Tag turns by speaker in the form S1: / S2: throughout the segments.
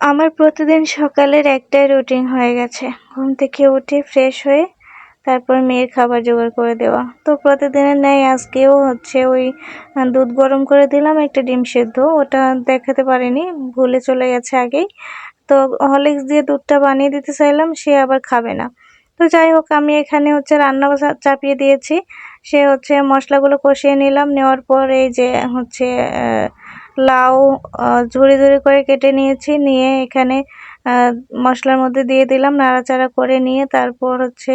S1: আমার প্রতিদিন সকালের একটাই রুটিন হয়ে গেছে। ঘুম থেকে উঠে ফ্রেশ হয়ে তারপর মেয়ের খাবার জোগাড় করে দেওয়া। তো প্রতিদিনের ন্যায় আজকেও হচ্ছে ওই দুধ গরম করে দিলাম, একটা ডিম সেদ্ধ। ওটা দেখাতে পারিনি, ভুলে চলে গেছে আগেই। তো হরলিক্স দিয়ে দুধটা বানিয়ে দিতে চাইলাম, সে আবার খাবে না। তো যাই হোক, আমি এখানে হচ্ছে রান্না চাপিয়ে দিয়েছি। সে হচ্ছে মশলাগুলো কষিয়ে নিলাম। নেওয়ার পর এই যে হচ্ছে লাউ ঝুড়ি ঝুড়ি করে কেটে নিয়েছি, নিয়ে এখানে মশলার মধ্যে দিয়ে দিলাম, নাড়াচাড়া করে নিয়ে তারপর হচ্ছে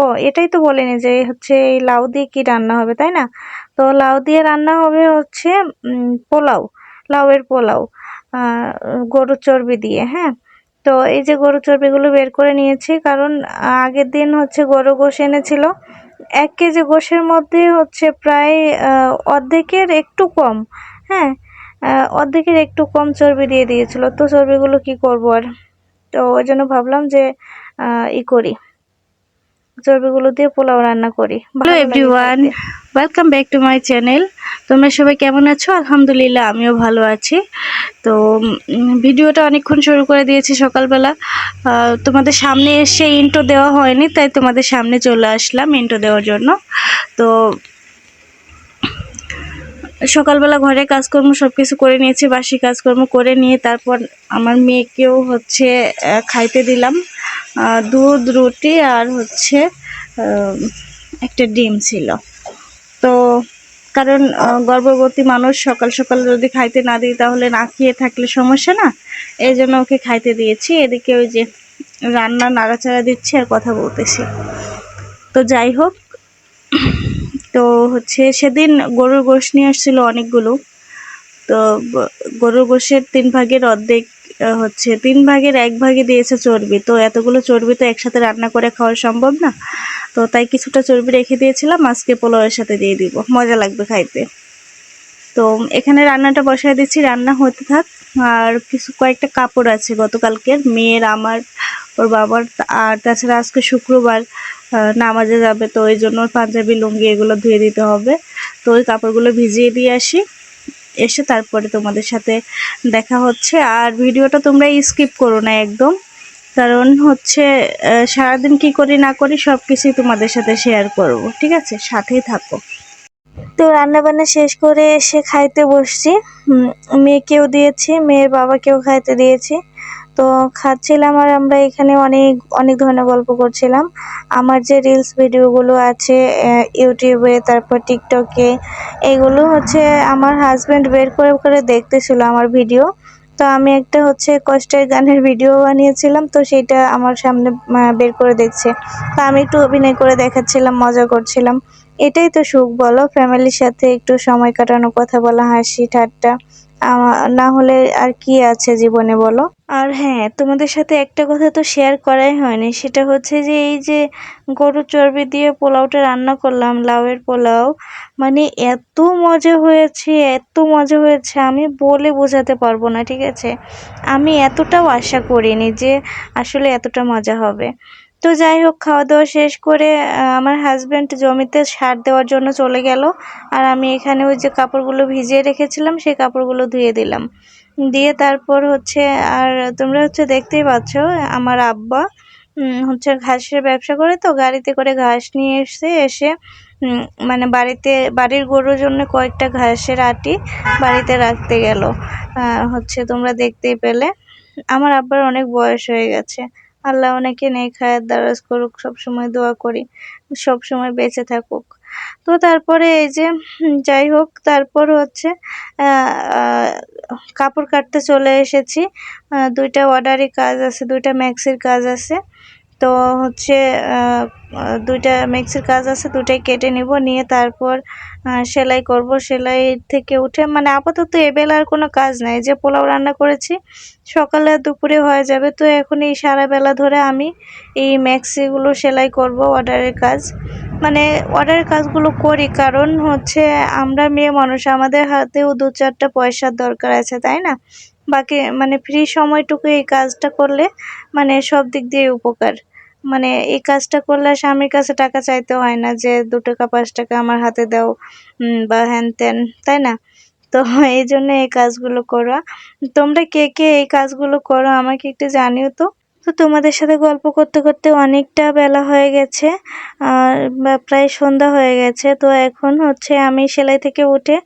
S1: ও, এটাই তো বলিনি যে হচ্ছে এই লাউ দিয়ে কি রান্না হবে, তাই না? তো লাউ দিয়ে রান্না হবে হচ্ছে পোলাও, লাউয়ের পোলাও গরুর চর্বি দিয়ে হ্যাঁ? তো এই যে গরুর চর্বিগুলো বের করে নিয়েছি, কারণ আগের দিন হচ্ছে গরু গোশ এনেছিল এক কেজি গোশের মধ্যে হচ্ছে প্রায় অর্ধেকের একটু কম হ্যাঁ? অর্ধেকের একটু কম চর্বি দিয়ে দিয়েছিল। তো চর্বিগুলো কি করব আর? তো ওই জন্য ভাবলাম যে ই করি। চর্বিগুলো দিয়ে পোলাও রান্না করি।
S2: Hello everyone welcome back to my channel তোমরা সবাই কেমন আছো? আলহামদুলিল্লাহ, আমিও ভালো আছি। তো ভিডিওটা অনেকক্ষণ শুরু করে দিয়েছি সকালবেলা। তোমাদের সামনে এসে ইন্টো দেওয়া হয়নি, তাই তোমাদের সামনে চলে আসলাম ইন্টো দেওয়ার জন্য। তো, সকালবেলা ঘরে কাজকর্ম সব কিছু করে নিয়েছি, বাসি কাজকর্ম করে নিয়ে তারপর আমার মেয়েকেও হচ্ছে খাইতে দিলাম। দুধ, রুটি আর হচ্ছে একটা ডিম ছিল। তো কারণ গর্ভবতী মানুষ সকাল সকাল যদি খাইতে না দিই তাহলে না খেয়ে থাকলে সমস্যা না? এই জন্য ওকে খাইতে দিয়েছি। এদিকে ওই যে রান্না নাড়াচাড়া দিচ্ছি আর কথা বলতেছি। তো যাই হোক, তো হচ্ছে সেদিন গরুর গোশ নিয়ে আসছিল অনেকগুলো। তো গরুর গোশের তিন ভাগের অর্ধেক হচ্ছে তিন ভাগের এক ভাগে দিয়েছে চর্বি। তো এতগুলো চর্বি তো একসাথে রান্না করে খাওয়া সম্ভব না। তো তাই কিছুটা চর্বি রেখে দিয়েছিলাম, আজকে পোলাওয়ের সাথে দিয়ে দিব। মজা লাগবে খাইতে। তো এখানে রান্নাটা বসায় দিচ্ছি, রান্না হতে থাক। আর কিছু কয়েকটা কাপড় আছে গতকালকের, মেয়ের, আমার, ওর বাবার। আর তাছাড়া আজকে শুক্রবার নামাজে যাবে, তো ওই জন্য পাঞ্জাবি, লুঙ্গি এগুলো ধুয়ে দিতে হবে। তো ওই কাপড়গুলো ভিজিয়ে দিয়ে আসি। এসে তারপরে তোমাদের সাথে দেখা হচ্ছে। আর ভিডিওটা তোমরা স্কিপ করো না একদম। কারণ হচ্ছে সারাদিন কি করি না করি সব কিছুই তোমাদের সাথে শেয়ার করব, ঠিক আছে? সাথেই থাকো।
S1: তো রান্নাবান্না শেষ করে এসে খাইতে বসছি। মেয়েকেও দিয়েছি, মেয়ের বাবাকেও খাইতে দিয়েছি। তো খাচ্ছিলাম আর আমরা এখানে অনেক অনেক ধরনের গল্প করছিলাম। আমার যে রিলস ভিডিওগুলো আছে ইউটিউবে তারপর টিকটকে এগুলো হচ্ছে আমার হাজব্যান্ড বের করে করে দেখতেছিল আমার ভিডিও তো আমি একটা হচ্ছে কষ্টের গানের ভিডিও বানিয়েছিলাম, তো সেটা আমার সামনে বের করে দেখছে। তো আমি একটু অভিনয় করে দেখাচ্ছিলাম, মজা করছিলাম। এটাই তো সুখ, বলো? ফ্যামিলির সাথে একটু সময় কাটানো, কথা বলা, হাসি, ঠাট্টা। না হলে আর কি আছে জীবনে বলো? আর হ্যাঁ তোমাদের সাথে একটা কথা তো শেয়ার করাই হয়নি, সেটা হচ্ছে যে এই যে গরুর চর্বি দিয়ে পোলাওটা রান্না করলাম, লাউয়ের পোলাও মানে এত মজা হয়েছে, এত মজা হয়েছে, আমি বলে বোঝাতে পারব না, ঠিক আছে? আমি এতটাও আশা করিনি যে আসলে এতটা মজা হবে। তো যাই হোক খাওয়া দাওয়া শেষ করে আমার হাজব্যান্ড জমিতে সার দেওয়ার জন্য চলে গেল। আর আমি এখানে ওই যে কাপড়গুলো ভিজিয়ে রেখেছিলাম, সেই কাপড়গুলো ধুয়ে দিলাম। দিয়ে তারপর হচ্ছে, আর তোমরা হচ্ছে দেখতেই পাচ্ছ, আমার আব্বা হচ্ছে ঘাসের ব্যবসা করে তো, গাড়িতে করে ঘাস নিয়ে এসে এসে মানে বাড়িতে, বাড়ির গরুর জন্য কয়েকটা ঘাসের আটি বাড়িতে রাখতে গেল। হচ্ছে তোমরা দেখতেই পেলে, আমার আব্বার অনেক বয়স হয়ে গেছে। আল্লাহ অনেকে নেই হায়াত দারাজ করুক, সবসময় দোয়া করি, সবসময় বেঁচে থাকুক। তো তারপরে এই যে যাই হোক, তারপর হচ্ছে কাপড় কাটতে চলে এসেছি। দুইটা অর্ডারি কাজ আছে, দুইটা ম্যাক্সির কাজ আছে। তো হচ্ছে দুইটা মিক্সির কাজ আছে দুটাই কেটে নিব, নিয়ে তারপর সেলাই করব। সেলাই থেকে উঠে মানে আপাতত এবেলা আর কোনো কাজ নাই। যে পোলাও রান্না করেছি, সকালে দুপুরে হয়ে যাবে। তো এখন এই সারা বেলা ধরে আমি এই ম্যাক্সিগুলো সেলাই করব, অর্ডারের কাজ। মানে অর্ডারের কাজগুলো করি, কারণ হচ্ছে আমরা মেয়ে মানুষ, আমাদের হাতেও দু চারটা পয়সার দরকার আছে, তাই না? বাকি মানে ফ্রি সময়টুকু এই কাজটা করলে মানে সব দিক দিয়ে উপকার। মানে এই কাজটা করলে স্বামীর কাছে টাকা চাইতে হয় না যে দু টাকা পাঁচ টাকা আমার হাতে দাও বা হ্যান ত্যান তাই না? তো এই জন্য এই কাজগুলো করা। তোমরা কে কে এই কাজগুলো করো আমাকে একটু জানিও তো। তো তোমাদের সাথে গল্প করতে করতে অনেকটা বেলা হয়ে গেছে, আর প্রায় সন্ধ্যা হয়ে গেছে। তো এখন হচ্ছে আমি সেলাই থেকে উঠে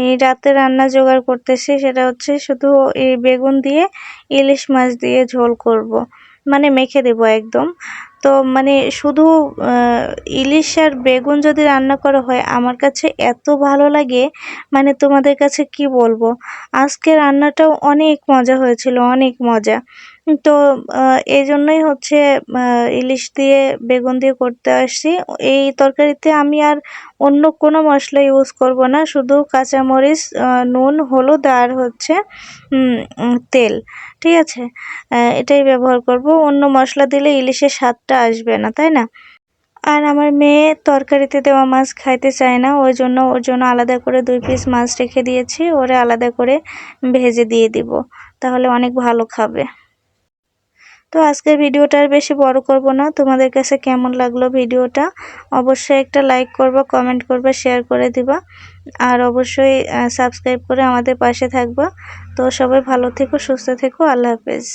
S1: এই রাতে রান্না জোগাড় করতেছি, সেটা হচ্ছে শুধু এই বেগুন দিয়ে ইলিশ মাছ দিয়ে ঝোল করব। মানে মেখে দেবো একদম। তো মানে শুধু ইলিশ আর বেগুন যদি রান্না করা হয়, আমার কাছে এত ভালো লাগে মানে তোমাদের কাছে কি বলব? আজকে রান্নাটাও অনেক মজা হয়েছিল, অনেক মজা। তো এই জন্যই হচ্ছে ইলিশ দিয়ে বেগুন দিয়ে করতে আসছি। এই তরকারিতে আমি আর অন্য কোনো মশলা ইউজ করব না, শুধু কাঁচামরিচ নুন, হলুদ আর হচ্ছে তেল। ঠিক আছে? এটাই ব্যবহার করব। অন্য মশলা দিলে ইলিশের স্বাদটা আসবে না, তাই না? আর আমার মেয়ে তরকারিতে দেওয়া মাছ খাইতে চায় না, ওই জন্য ওর জন্য আলাদা করে দুই পিস মাছ রেখে দিয়েছি। ওরে আলাদা করে ভেজে দিয়ে দিব, তাহলে অনেক ভালো খাবে। তো আজকের ভিডিওটা আর বেশি বড় করব না। তোমাদের কাছে কেমন লাগল ভিডিওটা? অবশ্যই একটা লাইক করবা কমেন্ট করবা শেয়ার করে দিবা। আর অবশ্যই সাবস্ক্রাইব করে আমাদের পাশে থাকবা। তো সবাই ভালো থেকো, সুস্থ থেকো। আল্লাহ হাফেজ।